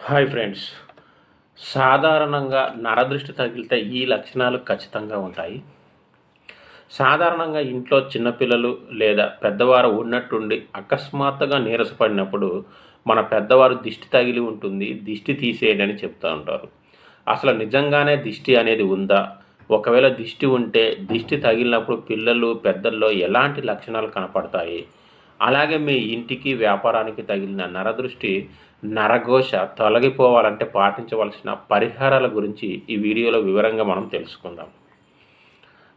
Hi friends. సాధారణంగా నరదృష్టి తగిలితే ఈ లక్షణాలు ఖచ్చితంగా ఉంటాయి. సాధారణంగా ఇంట్లో చిన్నపిల్లలు లేదా పెద్దవారు ఉన్నట్టుండి అకస్మాత్తుగా నీరసపడినప్పుడు మన పెద్దవారు దిష్టి తగిలి ఉంటుంది దిష్టి తీసేయండి అని చెప్తూ ఉంటారు. అసలు నిజంగానే దిష్టి అనేది ఉందా? ఒకవేళ దిష్టి ఉంటే దిష్టి తగిలినప్పుడు పిల్లలు పెద్దల్లో ఎలాంటి లక్షణాలు కనపడతాయి? అలాగే మీ ఇంటికి వ్యాపారానికి తగిలిన నరదృష్టి నరఘోష తొలగిపోవాలంటే పాటించవలసిన పరిహారాల గురించి ఈ వీడియోలో వివరంగా మనం తెలుసుకుందాం.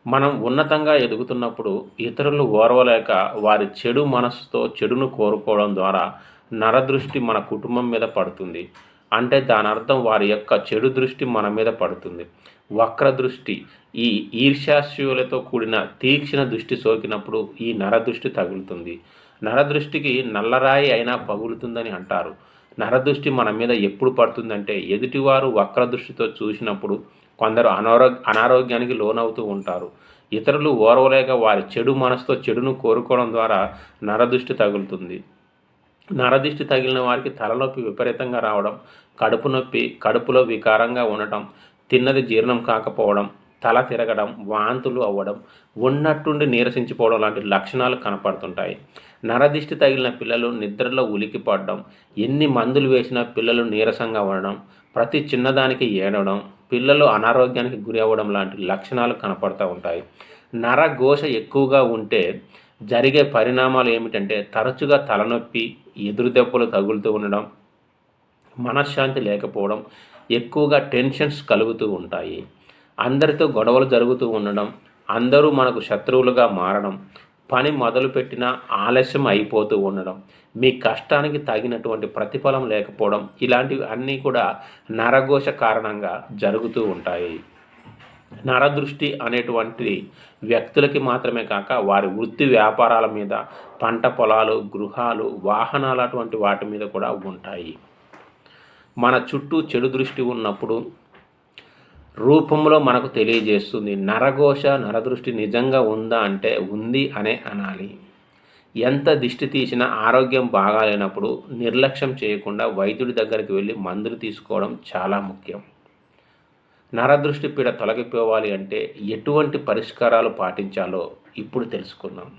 మనం ఉన్నతంగా ఎదుగుతున్నప్పుడు ఇతరులు ఓర్వలేక వారి చెడు మనస్సుతో చెడును కోరుకోవడం ద్వారా నరదృష్టి మన కుటుంబం మీద పడుతుంది. అంటే దాని అర్థం వారి యొక్క చెడు దృష్టి మన మీద పడుతుంది. వక్ర దృష్టి ఈ ఈర్ష్యాస్యులతో కూడిన తీక్షణ దృష్టి సోకినప్పుడు ఈ నరదృష్టి తగులుతుంది. నరదృష్టికి నల్లరాయి అయినా పగులుతుందని అంటారు. నరదృష్టి మన మీద ఎప్పుడు పడుతుందంటే ఎదుటివారు వక్ర దృష్టితో చూసినప్పుడు కొందరు అనారోగ్య అనారోగ్యానికి లోనవుతూ ఉంటారు. ఇతరులు ఓర్వలేక వారి చెడు మనసుతో చెడును కోరుకోవడం ద్వారా నరదృష్టి తగులుతుంది. నరదిష్టి తగిలిన వారికి తలనొప్పి విపరీతంగా రావడం కడుపు నొప్పి కడుపులో వికారంగా ఉండటం తిన్నది జీర్ణం కాకపోవడం తల తిరగడం వాంతులు అవ్వడం ఉన్నట్టుండి నీరసించిపోవడం లాంటి లక్షణాలు కనపడుతుంటాయి. నరదిష్టి తగిలిన పిల్లలు నిద్రలో ఉలికిపడడం ఎన్ని మందులు వేసినా పిల్లలు నీరసంగా ఉండడం ప్రతి చిన్నదానికి ఏడవడం పిల్లలు అనారోగ్యానికి గురి అవ్వడం లాంటి లక్షణాలు కనపడుతూ ఉంటాయి. నరఘోష ఎక్కువగా ఉంటే జరిగే పరిణామాలు ఏమిటంటే తరచుగా తలనొప్పి ఎదురు దెబ్బలు తగులుతూ ఉండడం మనశ్శాంతి లేకపోవడం ఎక్కువగా టెన్షన్స్ కలుగుతూ ఉంటాయి. అందరితో గొడవలు జరుగుతూ ఉండడం అందరూ మనకు శత్రువులుగా మారడం పని మొదలుపెట్టినా ఆలస్యం అయిపోతూ ఉండడం మీ కష్టానికి తగినటువంటి ప్రతిఫలం లేకపోవడం ఇలాంటివి అన్నీ కూడా నరఘోష కారణంగా జరుగుతూ ఉంటాయి. నరదృష్టి అనేటువంటి వ్యక్తులకి మాత్రమే కాక వారి వృత్తి వ్యాపారాల మీద పంట పొలాలు గృహాలు వాహనాలు అటువంటి వాటి మీద కూడా ఉంటాయి. మన చుట్టూ చెడు దృష్టి ఉన్నప్పుడు రూపంలో మనకు తెలియజేస్తుంది. నరఘోష నరదృష్టి నిజంగా ఉందా అంటే ఉంది అనే అనాలి. ఎంత దిష్టి తీసినా ఆరోగ్యం బాగాలేనప్పుడు నిర్లక్ష్యం చేయకుండా వైద్యుడి దగ్గరికి వెళ్ళి మందులు తీసుకోవడం చాలా ముఖ్యం. నరదృష్టి పీడ తొలగిపోవాలి అంటే ఎటువంటి పరిష్కారాలు పాటించాలో ఇప్పుడు తెలుసుకుందాం.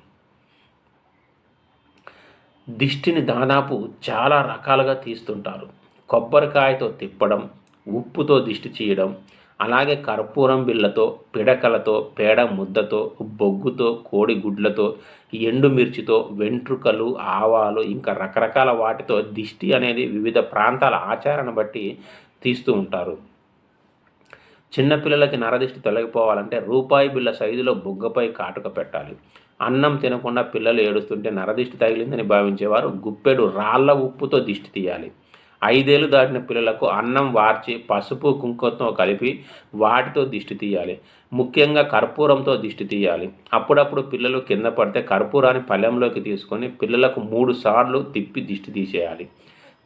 దిష్టిని దాదాపు చాలా రకాలుగా తీస్తుంటారు. కొబ్బరికాయతో తిప్పడం ఉప్పుతో దిష్టి చేయడం అలాగే కర్పూరం బిళ్ళతో పిడకలతో పేడ ముద్దతో బొగ్గుతో కోడిగుడ్లతో ఎండుమిర్చితో వెంట్రుకలు ఆవాలు ఇంకా రకరకాల వాటితో దిష్టి అనేది వివిధ ప్రాంతాల ఆచారాన్ని బట్టి తీస్తూ ఉంటారు. చిన్నపిల్లలకి నరదిష్టి తొలగిపోవాలంటే రూపాయి బిళ్ళ సైజులో బొగ్గపై కాటుక పెట్టాలి. అన్నం తినకుండా పిల్లలు ఏడుస్తుంటే నరదిష్టి తగిలిందని భావించేవారు గుప్పెడు రాళ్ళ ఉప్పుతో దిష్టి తీయాలి. ఐదేళ్ళు దాటిన పిల్లలకు అన్నం వార్చి పసుపు కుంకుమతో కలిపి వాటితో దిష్టి తీయాలి. ముఖ్యంగా కర్పూరంతో దిష్టి తీయాలి. అప్పుడప్పుడు పిల్లలు కింద పడితే కర్పూరాన్ని పళ్ళెంలోకి తీసుకొని పిల్లలకు మూడు సార్లు తిప్పి దిష్టి తీసేయాలి.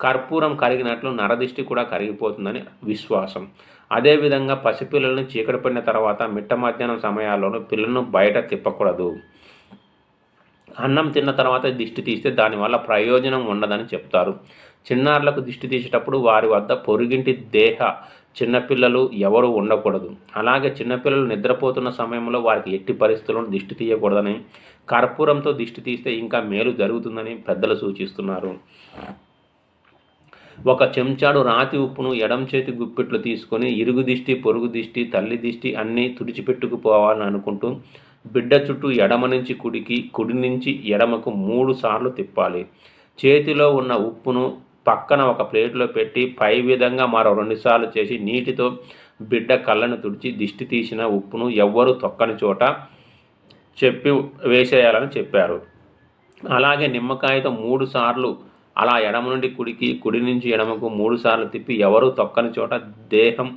కర్పూరం కరిగినట్లు నరదిష్టి కూడా కరిగిపోతుందని విశ్వాసం. అదేవిధంగా పసిపిల్లలను చీకటి పడిన తర్వాత మిట్ట మధ్యాహ్నం సమయాల్లోనూ పిల్లలను బయట తిప్పకూడదు. అన్నం తిన్న తర్వాత దిష్టి తీస్తే దానివల్ల ప్రయోజనం ఉండదని చెప్తారు. చిన్నారులకు దిష్టి తీసేటప్పుడు వారి వద్ద పొరుగింటి దేహ చిన్నపిల్లలు ఎవరు ఉండకూడదు. అలాగే చిన్నపిల్లలు నిద్రపోతున్న సమయంలో వారికి ఎట్టి పరిస్థితులను దిష్టి తీయకూడదని కర్పూరంతో దిష్టి తీస్తే ఇంకా మేలు జరుగుతుందని పెద్దలు సూచిస్తున్నారు. ఒక చెంచాడు రాతి ఉప్పును ఎడం చేతి గుప్పెట్లు తీసుకొని ఇరుగు దిష్టి పొరుగు దిష్టి తల్లి దిష్టి అన్నీ తుడిచిపెట్టుకుపోవాలని అనుకుంటూ బిడ్డ చుట్టూ ఎడమ నుంచి కుడికి కుడి నుంచి ఎడమకు మూడు సార్లు తిప్పాలి. చేతిలో ఉన్న ఉప్పును పక్కన ఒక ప్లేట్లో పెట్టి పై విధంగా మరో రెండుసార్లు చేసి నీటితో బిడ్డ కళ్ళను తుడిచి దిష్టి తీసిన ఉప్పును ఎవ్వరూ తొక్కని చోట చెప్పి వేసేయాలని చెప్పారు. అలాగే నిమ్మకాయతో మూడు సార్లు అలా ఎడమ నుండి కుడికి కుడి నుంచి ఎడమకు మూడు సార్లు తిప్పి ఎవరు తొక్కని చోట దేహం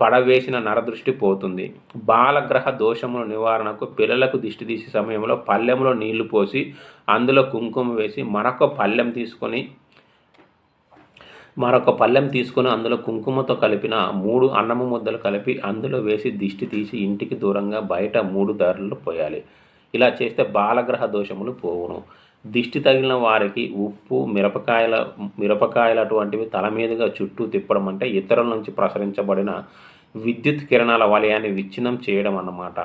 పడవేసిన నరదృష్టి పోతుంది. బాలగ్రహ దోషముల నివారణకు పిల్లలకు దిష్టి తీసే సమయంలో పల్లెంలో నీళ్ళు పోసి అందులో కుంకుమ వేసి మరొక పల్లెం తీసుకొని మరొక పళ్ళెం తీసుకొని అందులో కుంకుమతో కలిపిన మూడు అన్నము ముద్దలు కలిపి అందులో వేసి దిష్టి తీసి ఇంటికి దూరంగా బయట మూడు దారులు పోయాలి. ఇలా చేస్తే బాలగ్రహ దోషములు పోవును. దిష్టి తగిలిన వారికి ఉప్పు మిరపకాయల మిరపకాయలు అటువంటివి తల మీదుగా చుట్టూ తిప్పడం అంటే ఇతరుల నుంచి ప్రసరించబడిన విద్యుత్ కిరణాల వలయాన్ని విచ్ఛిన్నం చేయడం అన్నమాట.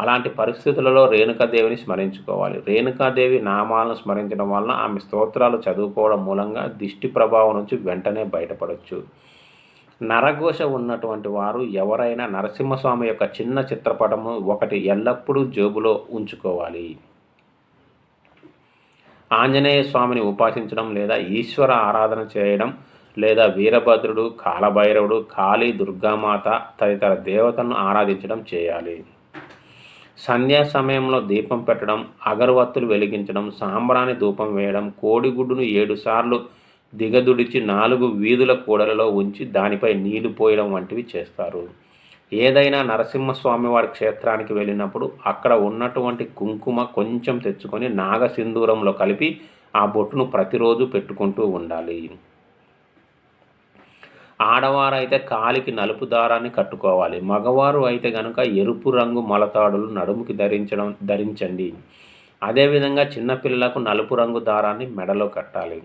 అలాంటి పరిస్థితులలో రేణుకాదేవిని స్మరించుకోవాలి. రేణుకాదేవి నామాలను స్మరించడం వలన ఆమె స్తోత్రాలు చదువుకోవడం మూలంగా దిష్టి ప్రభావం నుంచి వెంటనే బయటపడవచ్చు నరఘోష ఉన్నటువంటి వారు ఎవరైనా నరసింహస్వామి యొక్క చిన్న చిత్రపటము ఒకటి ఎల్లప్పుడూ జేబులో ఉంచుకోవాలి. ఆంజనేయ స్వామిని ఉపాసించడం లేదా ఈశ్వర ఆరాధన చేయడం లేదా వీరభద్రుడు కాలభైరవుడు కాళీ దుర్గామాత తదితర దేవతలను ఆరాధించడం చేయాలి. సంధ్యా సమయంలో దీపం పెట్టడం అగరవత్తులు వెలిగించడం సాంబ్రాణి ధూపం వేయడం కోడిగుడ్డును ఏడుసార్లు దిగదుడిచి నాలుగు వీధుల కూడలలో ఉంచి దానిపై నీళ్ళు పోయడం వంటివి చేస్తారు. ఏదైనా నరసింహస్వామి వారి క్షేత్రానికి వెళ్ళినప్పుడు అక్కడ ఉన్నటువంటి కుంకుమ కొంచెం తెచ్చుకొని నాగసింధూరంలో కలిపి ఆ బొట్టును ప్రతిరోజు పెట్టుకుంటూ ఉండాలి. ఆడవారు అయితే కాలికి నలుపు దారాన్ని కట్టుకోవాలి. మగవారు అయితే కనుక ఎరుపు రంగు మలతాడులు నడుముకి ధరించడం ధరించండి. అదేవిధంగా చిన్నపిల్లలకు నలుపు రంగు దారాన్ని మెడలో కట్టాలి.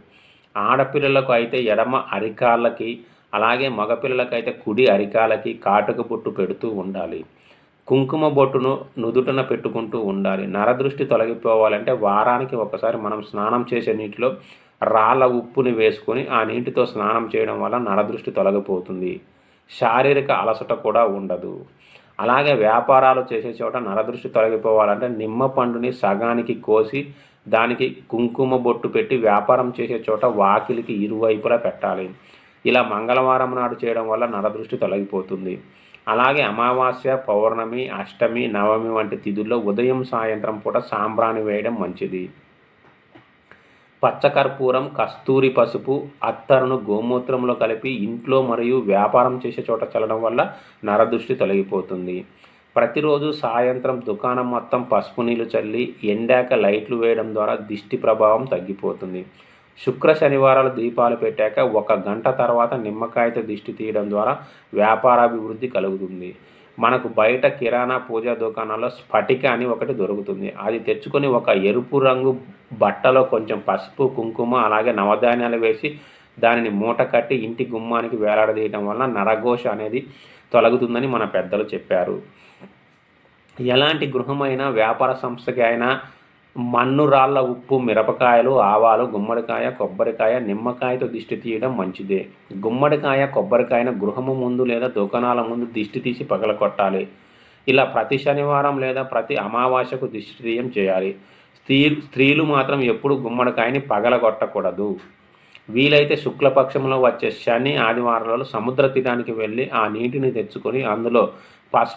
ఆడపిల్లలకు అయితే ఎడమ అరికాళ్ళకి అలాగే మగపిల్లలకైతే కుడి అరికాలకి కాటుక బొట్టు పెడుతూ ఉండాలి. కుంకుమ బొట్టును నుదుటన పెట్టుకుంటూ ఉండాలి. నరదృష్టి తొలగిపోవాలంటే వారానికి ఒకసారి మనం స్నానం చేసే నీటిలో రాళ్ళ ఉప్పుని వేసుకొని ఆ నీటితో స్నానం చేయడం వల్ల నరదృష్టి తొలగిపోతుంది. శారీరక అలసట కూడా ఉండదు. అలాగే వ్యాపారాలు చేసే చోట నరదృష్టి తొలగిపోవాలంటే నిమ్మ పండుని సగానికి కోసి దానికి కుంకుమ బొట్టు పెట్టి వ్యాపారం చేసే చోట వాకిలికి ఇరువైపులా పెట్టాలి. ఇలా మంగళవారం నాడు చేయడం వల్ల నరదృష్టి తొలగిపోతుంది. అలాగే అమావాస్య పౌర్ణమి అష్టమి నవమి వంటి తిథుల్లో ఉదయం సాయంత్రం పూట సాంబ్రాణి వేయడం మంచిది. పచ్చకర్పూరం కస్తూరి పసుపు అత్తరును గోమూత్రంలో కలిపి ఇంట్లో మరియు వ్యాపారం చేసే చోట చల్లడం వల్ల నరదృష్టి తొలగిపోతుంది. ప్రతిరోజు సాయంత్రం దుకాణం మొత్తం పసుపు నీళ్ళు చల్లి ఎండాక లైట్లు వేయడం ద్వారా దిష్టి ప్రభావం తగ్గిపోతుంది. శుక్ర శనివారాలు దీపాలు పెట్టాక ఒక గంట తర్వాత నిమ్మకాయతో దిష్టి తీయడం ద్వారా వ్యాపారాభివృద్ధి కలుగుతుంది. మనకు బయట కిరాణా పూజా దుకాణాల్లో స్ఫటిక అని ఒకటి దొరుకుతుంది. అది తెచ్చుకొని ఒక ఎరుపు రంగు బట్టలో కొంచెం పసుపు కుంకుమ అలాగే నవధాన్యాలు వేసి దానిని మూట కట్టి ఇంటి గుమ్మానికి వేలాడదీయడం వల్ల నరఘోష అనేది తొలగుతుందని మన పెద్దలు చెప్పారు. ఎలాంటి గృహమైనా వ్యాపార సంస్థకి అయినా మన్ను రాళ్ళ ఉప్పు మిరపకాయలు ఆవాలు గుమ్మడికాయ కొబ్బరికాయ నిమ్మకాయతో దిష్టి తీయడం మంచిదే. గుమ్మడికాయ కొబ్బరికాయను గృహము ముందు లేదా దుకాణాల ముందు దిష్టి తీసి పగలకొట్టాలి ఇలా ప్రతి శనివారం లేదా ప్రతి అమావాస్యకు దిష్టి తీయం చేయాలి. స్త్రీ స్త్రీలు మాత్రం ఎప్పుడు గుమ్మడికాయని పగలగొట్టకూడదు వీలైతే శుక్లపక్షంలో వచ్చే శని ఆదివారాలలో సముద్ర తీరానికి వెళ్ళి ఆ నీటిని తెచ్చుకొని అందులో పసుపు